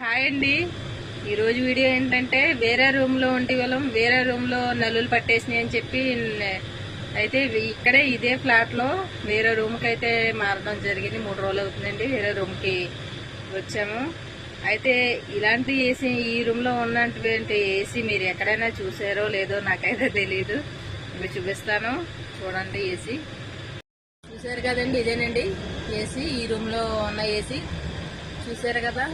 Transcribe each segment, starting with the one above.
Hi అండి. ఈరోజు video ఏంటంటే వేరే రూమ్లో ఉంటే వాళ్ళం వేరే రూమ్లో నల్లులు పట్టేసినాయి అని చెప్పి అయితే ఇక్కడే ఇదే ఫ్లాట్లో వేరే రూమ్కి అయితే మారడం జరిగింది. మూడు రోజులు అవుతుందండి వేరే రూమ్కి వచ్చాము. అయితే ఇలాంటి ఏసీ ఈ రూమ్లో ఉన్నటువంటి ఏసీ మీరు ఎక్కడైనా చూసారో లేదో నాకైతే తెలియదు ఇప్పుడు చూపిస్తాను. చూడండి ఏసీ. చూసారు కదండి ఇదేనండి ఏసీ. ఈ రూమ్లో ఉన్న ఏసీ. చూసారు కదా?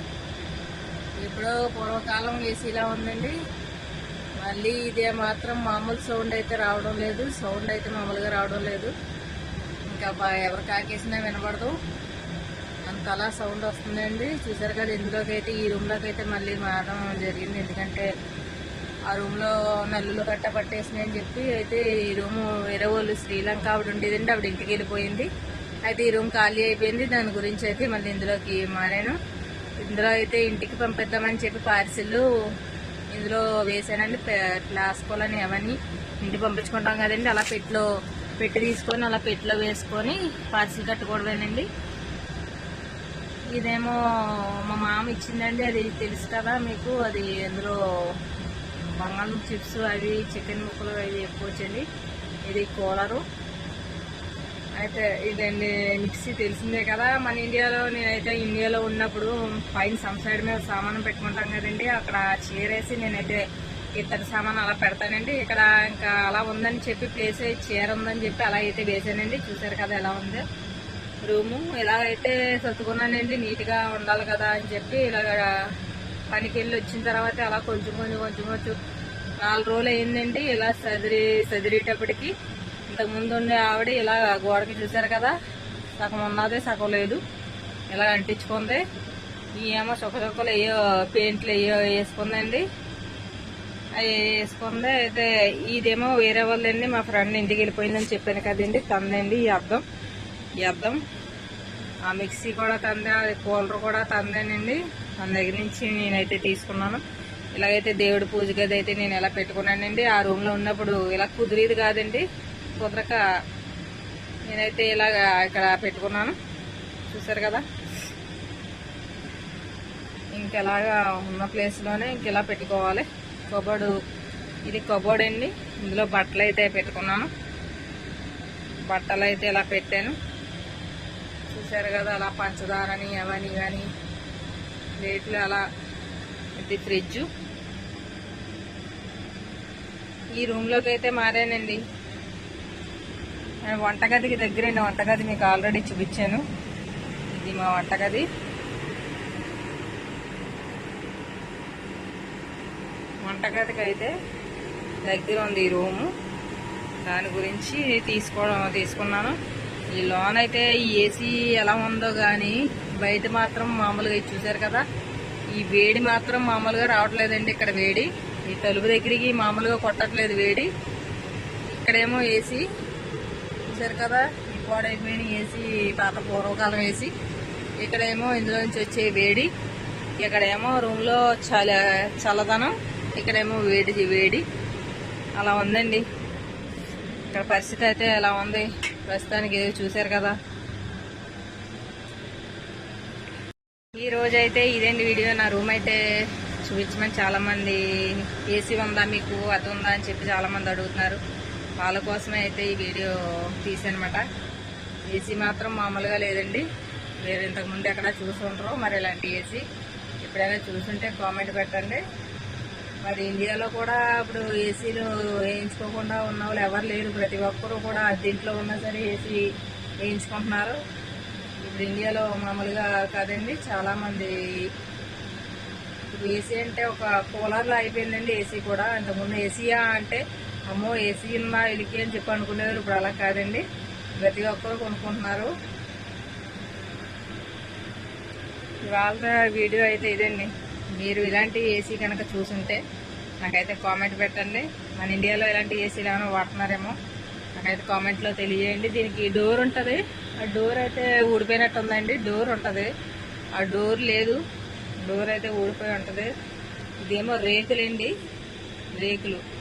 ఎప్పుడో పూర్వకాలం ఏసీలా ఉందండి. మళ్ళీ ఇదే మాత్రం మామూలు సౌండ్ అయితే రావడం లేదు. సౌండ్ అయితే మామూలుగా రావడం లేదు. ఇంకా ఎవరు కాకేసినా వినపడదు అంతలా సౌండ్ వస్తుందండి. చూసారు కదా ఇందులోకి అయితే ఈ రూమ్లోకి అయితే మళ్ళీ మారడం జరిగింది. ఎందుకంటే ఆ రూమ్లో నల్లులు గట్ట పట్టేసినాయని చెప్పి అయితే ఈ రూము వేరే వాళ్ళు శ్రీలంక ఆవిడ ఉండేదండి. ఆవిడ ఇంటికి వెళ్ళిపోయింది. అయితే ఈ రూమ్ ఖాళీ అయిపోయింది. దాని గురించి అయితే మళ్ళీ ఇందులోకి మారాను. ఇందులో అయితే ఇంటికి పంపిద్దామని చెప్పి పార్సిల్ ఇందులో వేసానండి. ప్లాస్కోలని అవన్నీ ఇంటికి పంపించుకుంటాం కదండి. అలా పెట్టిలో పెట్టి తీసుకొని అలా పెట్టిలో వేసుకొని పార్సిల్ కట్టుకోవడమేనండి. ఇదేమో మా మామ ఇచ్చిందండి. అది తెలుసు కదా మీకు. అది అందులో బంగాళం చిప్స్ అవి చికెన్ ముక్కలు అవి ఎక్కువ వచ్చండి ఇది కూలరు. అయితే ఇదండి మిక్సీ తెలిసిందే కదా. మన ఇండియాలో నేనైతే ఇండియాలో ఉన్నప్పుడు పైన సమ్ సైడ్ మీద సామాను పెట్టుకుంటాం కదండి. అక్కడ చీరేసి నేనైతే ఇతర సామాన్ అలా పెడతానండి. ఇక్కడ ఇంకా అలా ఉందని చెప్పి ప్లేస్ చీర ఉందని చెప్పి అలా అయితే వేసానండి. చూసారు కదా ఎలా ఉంది? రూము ఇలా అయితే సర్దుకున్నానండి. నీట్గా ఉండాలి కదా అని చెప్పి ఇలా పనికి వెళ్ళి వచ్చిన తర్వాత అలా కొంచెం కొంచెం కొంచెం కొంచెం నాలుగు రోజులు అయిందండి. ఇలా సదిరి సదిరేటప్పటికి ఇంతకుముందు ఉండే ఆవిడ ఇలా గోడకి చూసారు కదా సగం ఉన్నది సగం లేదు. ఇలా అంటించుకుంది. ఈ ఏమో చుక్క చుక్కలు అయ్యో పెయింట్లు అయ్యో వేసుకుందండి. అవి వేసుకుంది. అయితే ఇదేమో వేరే వాళ్ళండి మా ఫ్రెండ్ ఇంటికి వెళ్ళిపోయిందని చెప్పాను కదండి తందండి ఈ అద్దం. ఈ అద్దం ఆ మిక్సీ కూడా తందే అది కూలర్ కూడా తందేనండి. తన దగ్గర నుంచి నేనైతే తీసుకున్నాను. ఇలాగైతే దేవుడి పూజ గది అయితే నేను ఎలా పెట్టుకున్నానండి ఆ రూమ్లో ఉన్నప్పుడు ఇలా కుదిరేది కాదండి. కుదరక నేనైతే ఇలాగ ఇక్కడ పెట్టుకున్నాను. చూసారు కదా? ఇంకెలాగా ఉన్న ప్లేస్లోనే ఇంకెలా పెట్టుకోవాలి? కబోర్డు ఇది కబోర్డ్ అండి. ఇందులో బట్టలు అయితే పెట్టుకున్నాను. బట్టలు అయితే ఇలా పెట్టాను. చూసారు కదా? అలా పంచదారని అవని ఇవని ప్లేట్లు అలా ఇది ఫ్రిడ్జ్. ఈ రూమ్లోకి అయితే మారానండి. వంటగదికి దగ్గరైన వంటగది మీకు ఆల్రెడీ చూపించాను. ఇది మా వంటగది. వంటగదికి అయితే దగ్గర ఉంది ఈ రూము. దాని గురించి తీసుకోవడం తీసుకున్నాను. ఈ లోన్ అయితే ఈ ఏసీ ఎలా ఉందో కానీ బయట మాత్రం మామూలుగా ఇది చూసారు కదా. ఈ వేడి మాత్రం మామూలుగా రావట్లేదండి ఇక్కడ వేడి. ఈ తలుపు దగ్గరికి మామూలుగా కొట్టట్లేదు వేడి. ఇక్కడేమో ఏసీ చూసారు కదా ఈ పాడైపోయిన ఏసీ పాత పూర్వకాలం ఏసీ ఇక్కడేమో ఇందులో నుంచి వచ్చే వేడి ఇక్కడేమో రూమ్లో చల చల్లదనం ఇక్కడేమో వేడి వేడి. అలా ఉందండి. ఇక్కడ పరిస్థితి అయితే ఎలా ఉంది? ప్రస్తుతానికి ఏదో చూశారు కదా. ఈ రోజైతే అయితే ఇదేంటి వీడియో? నా రూమ్ అయితే చూపించమని చాలామంది ఏసీ ఉందా మీకు అది ఉందా అని చెప్పి చాలా మంది అడుగుతున్నారు. వాళ్ళ కోసమే అయితే ఈ వీడియో తీసానమాట ఏసీ మాత్రం మామూలుగా లేదండి. వేరే ఇంతకుముందు ఎక్కడ ఎక్కడ చూసుంటారో మరి ఇలాంటి ఏసీ ఎప్పుడైనా చూసుంటే కామెంట్ పెట్టండి. మరి ఇండియాలో కూడా ఇప్పుడు ఏసీలు వేయించుకోకుండా ఉన్న వాళ్ళు ఎవరు లేరు. ప్రతి ఒక్కరు కూడా దీంట్లో ఉన్నా సరే ఏసీ వేయించుకుంటున్నారు. ఇప్పుడు ఇండియాలో మామూలుగా కాదండి. చాలామంది ఇప్పుడు ఏసీ అంటే ఒక కూలర్లో అయిపోయిందండి. ఏసీ కూడా ఇంతకుముందు ఏసీయా అంటే అమ్మో ఏసీ ఉందా ఇలికి అని చెప్పి అనుకునేవారు. ఇప్పుడు అలా కాదండి. ప్రతి ఒక్కరు కొనుక్కుంటున్నారు. ఇవాళ వీడియో అయితే ఇదండి. మీరు ఇలాంటి ఏసీ కనుక చూసుంటే నాకైతే కామెంట్ పెట్టండి. మన ఇండియాలో ఇలాంటి ఏసీలు ఏమైనా వాడుతున్నారేమో నాకైతే కామెంట్లో తెలియజేయండి. దీనికి డోర్ ఉంటుంది. ఆ డోర్ అయితే ఊడిపోయినట్టు ఉందండి డోర్ ఉంటుంది. ఆ డోర్ లేదు. డోర్ అయితే ఊడిపోయి ఉంటుంది. ఇదేమో రేకులండి. రేకులు.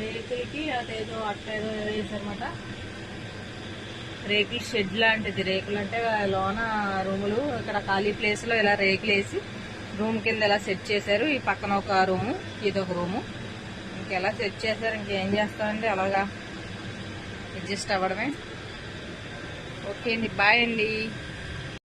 రేకులకి అదేదో అట్ట ఏదో వేసారన్నమాట రేకుల షెడ్ లాంటిది. రేకులు అంటే లోన రూములు ఇక్కడ ఖాళీ ప్లేస్లో ఇలా రేకులు వేసి రూమ్ కింద ఇలా సెట్ చేశారు. ఈ పక్కన ఒక రూము ఇది ఒక రూము. ఇంకెలా సెట్ చేశారు? ఇంకేం చేస్తామండి అలాగా అడ్జస్ట్ అవ్వడమే. ఓకే అండి. బాయ్ అండి.